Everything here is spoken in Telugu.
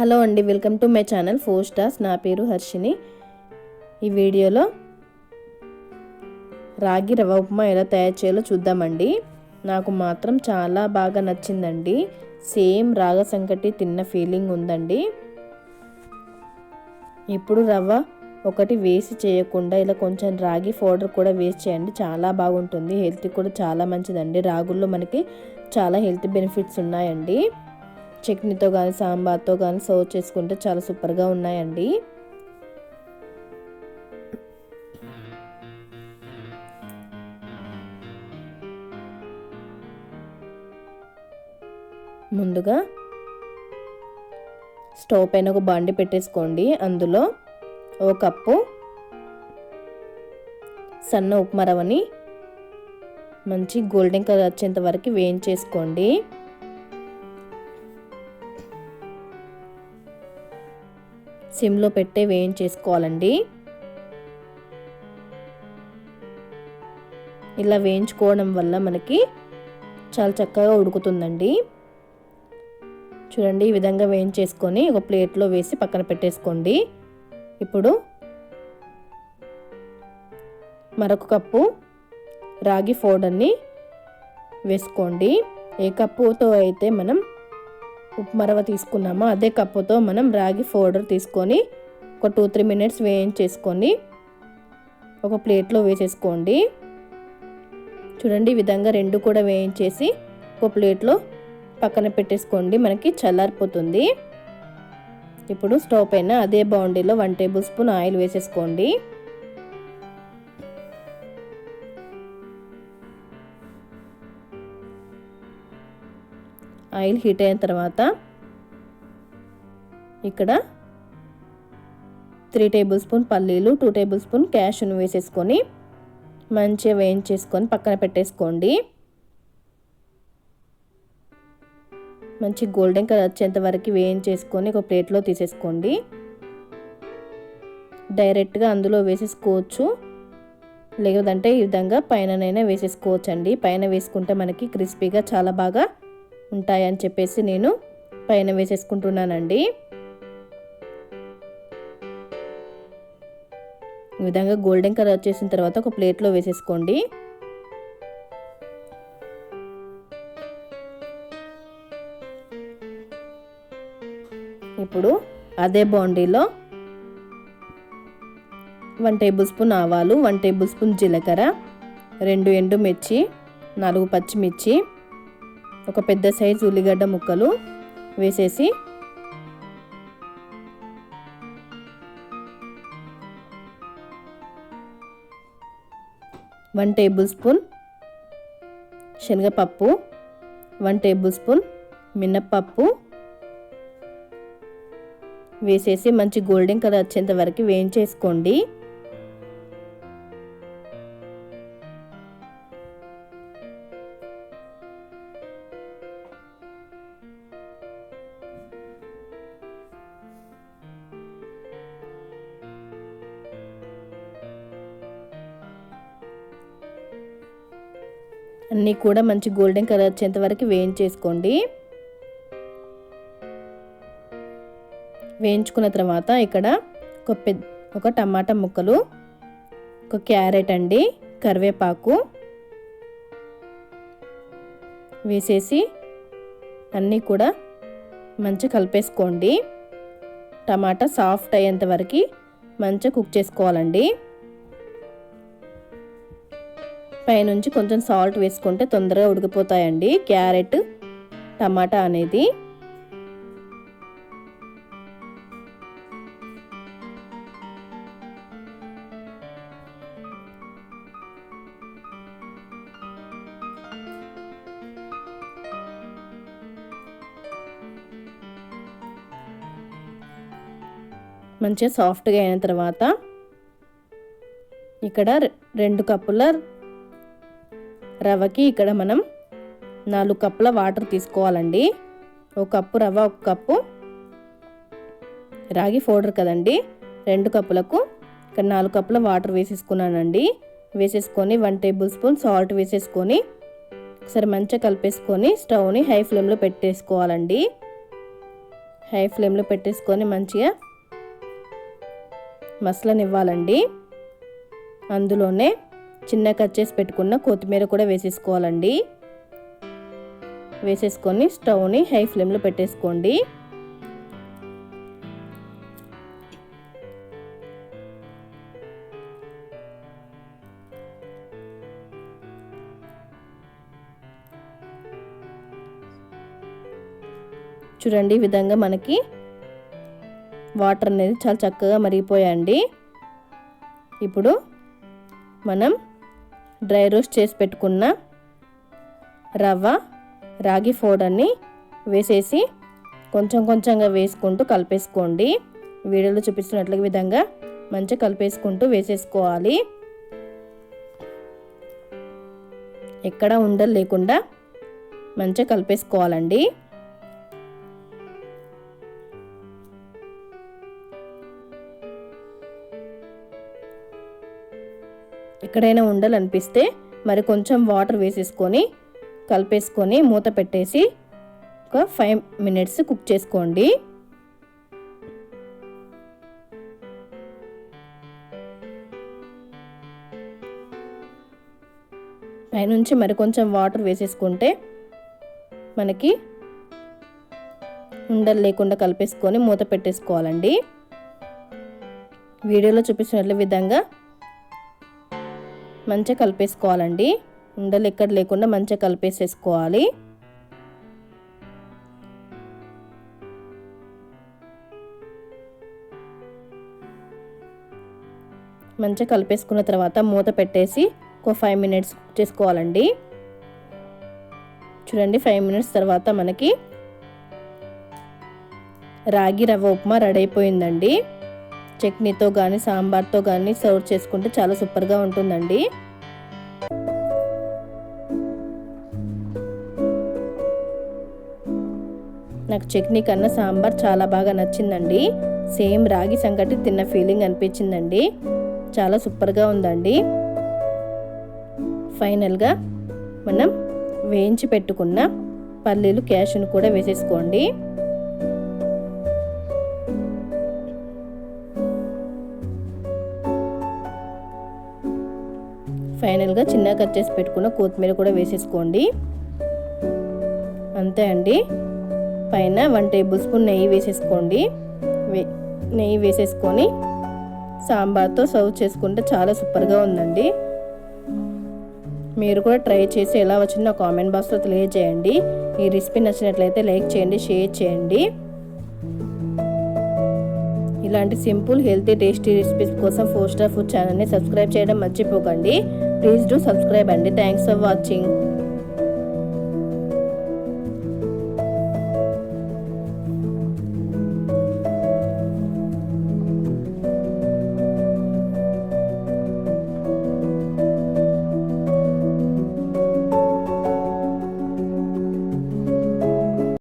హలో అండి welcome to my channel four stars. నా పేరు హర్షిని. ఈ వీడియోలో రాగి రవ్వ ఉప్మా ఎలా తయారు చేయాలో చూద్దామండి. నాకు మాత్రం చాలా బాగా నచ్చిందండి. సేమ్ రాగ సంకటి తిన్న ఫీలింగ్ ఉందండి. ఇప్పుడు రవ్వ ఒకటి వేసి చేయకుండా ఇలా కొంచెం రాగి పౌడర్ కూడా వేసి చేయండి చాలా బాగుంటుంది. హెల్త్ కూడా చాలా మంచిదండి. రాగుల్లో మనకి చాలా హెల్త్ బెనిఫిట్స్ ఉన్నాయండి. చట్నీతో కానీ సాంబార్తో కానీ సర్వ్ చేసుకుంటే చాలా సూపర్గా ఉన్నాయండి. ముందుగా స్టవ్ పైన ఒక బండి పెట్టేసుకోండి. అందులో ఒక కప్పు సన్న ఉప్మా రవ్వని మంచి గోల్డెన్ కలర్ వచ్చేంత వరకు వేయించేసుకోండి. సిమ్లో పెట్టే వేయించేసుకోవాలండి ఇలా వేయించుకోవడం వల్ల మనకి చాలా చక్కగా ఉడుకుతుందండి. చూడండి ఈ విధంగా వేయించేసుకొని ఒక ప్లేట్లో వేసి పక్కన పెట్టేసుకోండి. ఇప్పుడు మరొక కప్పు రాగి పౌడర్ని వేసుకోండి. ఏ కప్పుతో అయితే మనం ఉప్మరవ రవ్వ తీసుకున్నామో? అదే కప్పుతో మనం రాగి పౌడర్ తీసుకొని ఒక టూ త్రీ మినిట్స్ వేయించేసుకొని ఒక ప్లేట్లో వేసేసుకోండి. చూడండి ఈ విధంగా రెండు కూడా వేయించేసి ఒక ప్లేట్లో పక్కన పెట్టేసుకోండి. మనకి చల్లారిపోతుంది. ఇప్పుడు స్టవ్ పైన అదే బౌండీలో వన్ టేబుల్ స్పూన్ ఆయిల్ వేసేసుకోండి. ఆయిల్ హీట్ అయిన తర్వాత ఇక్కడ త్రీ టేబుల్ స్పూన్ పల్లీలు టూ టేబుల్ స్పూన్ క్యాష్ను వేసేసుకొని మంచిగా వేయించేసుకొని పక్కన పెట్టేసుకోండి. మంచి గోల్డెన్ కలర్ వచ్చేంత వరకు వేయించేసుకొని ఒక ప్లేట్లో తీసేసుకోండి. డైరెక్ట్గా అందులో వేసేసుకోవచ్చు. లేదంటే ఈ విధంగా పైననైనా వేసేసుకోవచ్చు అండి పైన వేసుకుంటే మనకి క్రిస్పీగా చాలా బాగా ఉంటాయని చెప్పేసి నేను పైన వేసేసుకుంటున్నానండి. ఈ విధంగా గోల్డెన్ కలర్ వచ్చేసిన తర్వాత ఒక ప్లేట్లో వేసేసుకోండి. ఇప్పుడు అదే బాండీలో వన్ టేబుల్ స్పూన్ ఆవాలు వన్ టేబుల్ స్పూన్ జీలకర్ర రెండు ఎండుమిర్చి నాలుగు పచ్చిమిర్చి ఒక పెద్ద సైజు ఉల్లిగడ్డ ముక్కలు వేసేసి వన్ టేబుల్ స్పూన్ శనగపప్పు వన్ టేబుల్ స్పూన్ మినప్పప్పు వేసేసి మంచి గోల్డెన్ కలర్ వచ్చేంత వరకు వేయించేసుకోండి. అన్నీ కూడా మంచి గోల్డెన్ కలర్ వచ్చేంత వరకు వేయించేసుకోండి. వేయించుకున్న తర్వాత ఇక్కడ ఒక పెద్ద ఒక టమాటా ముక్కలు ఒక క్యారెట్ అండి కరివేపాకు వేసేసి అన్నీ కూడా మంచిగా కలిపేసుకోండి. టమాటా సాఫ్ట్ అయ్యేంత వరకు మంచిగా కుక్ చేసుకోవాలండి. పైనుంచి కొంచెం సాల్ట్ వేసుకుంటే తొందరగా ఉడికిపోతాయండి. క్యారెట్ టమాటా అనేది. మంచిగా సాఫ్ట్గా అయిన తర్వాత ఇక్కడ రెండు కప్పుల రవ్వకి ఇక్కడ మనం నాలుగు కప్పుల వాటర్ తీసుకోవాలండి. ఒక కప్పు రవ్వ ఒక కప్పు రాగి పౌడర్ కదండి. రెండు కప్పులకు ఇక్కడ నాలుగు కప్పుల వాటర్ వేసేసుకున్నానండి. వేసేసుకొని వన్ టేబుల్ స్పూన్ సాల్ట్ వేసేసుకొని ఒకసారి మంచిగా కలిపేసుకొని స్టవ్ని హై ఫ్లేమ్లో పెట్టేసుకోవాలండి. హై ఫ్లేమ్లో పెట్టేసుకొని మంచిగా మసలనివ్వాలండి. అందులోనే చిన్న కట్ చేసి పెట్టుకున్న కొత్తిమీర కూడా వేసేసుకోవాలండి. వేసేసుకొని స్టవ్ని హై ఫ్లేమ్లో పెట్టేసుకోండి. చూడండి ఈ విధంగా మనకి వాటర్ అనేది చాలా చక్కగా మరిగిపోయాయండి. ఇప్పుడు మనం డ్రై రోస్ట్ చేసి పెట్టుకున్న రవ్వ రాగి ఫోడర్ని వేసేసి కొంచెం కొంచెంగా వేసుకుంటూ కలిపేసుకోండి. వీడియోలో చూపిస్తున్నట్లు విధంగా మంచిగా కలిపేసుకుంటూ వేసేసుకోవాలి. ఎక్కడ ఉండలు లేకుండా మంచిగా కలిపేసుకోవాలండి. ఎక్కడైనా ఉండాలనిపిస్తే మరి కొంచెం వాటర్ వేసేసుకొని కలిపేసుకొని మూత పెట్టేసి ఒక ఫైవ్ మినిట్స్ కుక్ చేసుకోండి. పైనుంచి మరి కొంచెం వాటర్ వేసేసుకుంటే మనకి ఉండలు లేకుండా కలిపేసుకొని మూత పెట్టేసుకోవాలండి. వీడియోలో చూపించినట్ల విధంగా మంచిగా కలిపేసుకోవాలండి. ఉండలు ఎక్కడ లేకుండా మంచిగా కలిపేసేసుకోవాలి. మంచిగా కలిపేసుకున్న తర్వాత మూత పెట్టేసి ఒక ఫైవ్ మినిట్స్ కుక్ చేసుకోవాలండి. చూడండి ఫైవ్ మినిట్స్ తర్వాత మనకి రాగి రవ్వ ఉప్మా రెడీ అయిపోయిందండి. చట్నీతో కానీ సాంబార్తో కానీ సర్వ్ చేసుకుంటే చాలా సూపర్గా ఉంటుందండి. నాకు చట్నీ కన్నా సాంబార్ చాలా బాగా నచ్చిందండి. సేమ్ రాగి సంగటి తిన్న ఫీలింగ్ అనిపించిందండి. చాలా సూపర్గా ఉందండి. ఫైనల్గా మనం వేయించి పెట్టుకున్న పల్లీలు క్యాష్ను కూడా వేసేసుకోండి. ఫైనల్గా చిన్నగా కట్ చేసి పెట్టుకున్న కొత్తిమీర కూడా వేసేసుకోండి. అంతే అండి. పైన వన్ టేబుల్ స్పూన్ నెయ్యి వేసేసుకోండి. నెయ్యి వేసేసుకొని సాంబార్తో సర్వ్ చేసుకుంటే చాలా సూపర్గా ఉందండి. మీరు కూడా ట్రై చేసి ఎలా వచ్చిందో కామెంట్ బాక్స్లో తెలియజేయండి. ఈ రెసిపీ నచ్చినట్లయితే లైక్ చేయండి షేర్ చేయండి. ఇలాంటి సింపుల్ హెల్తీ టేస్టీ రెసిపీస్ కోసం ఫోర్ స్టార్ ఫుడ్ ఛానల్ని సబ్స్క్రైబ్ చేయడం మర్చిపోకండి. ప్లీజ్ డూ సబ్స్క్రైబ్ అండి థ్యాంక్స్ ఫర్ వాచింగ్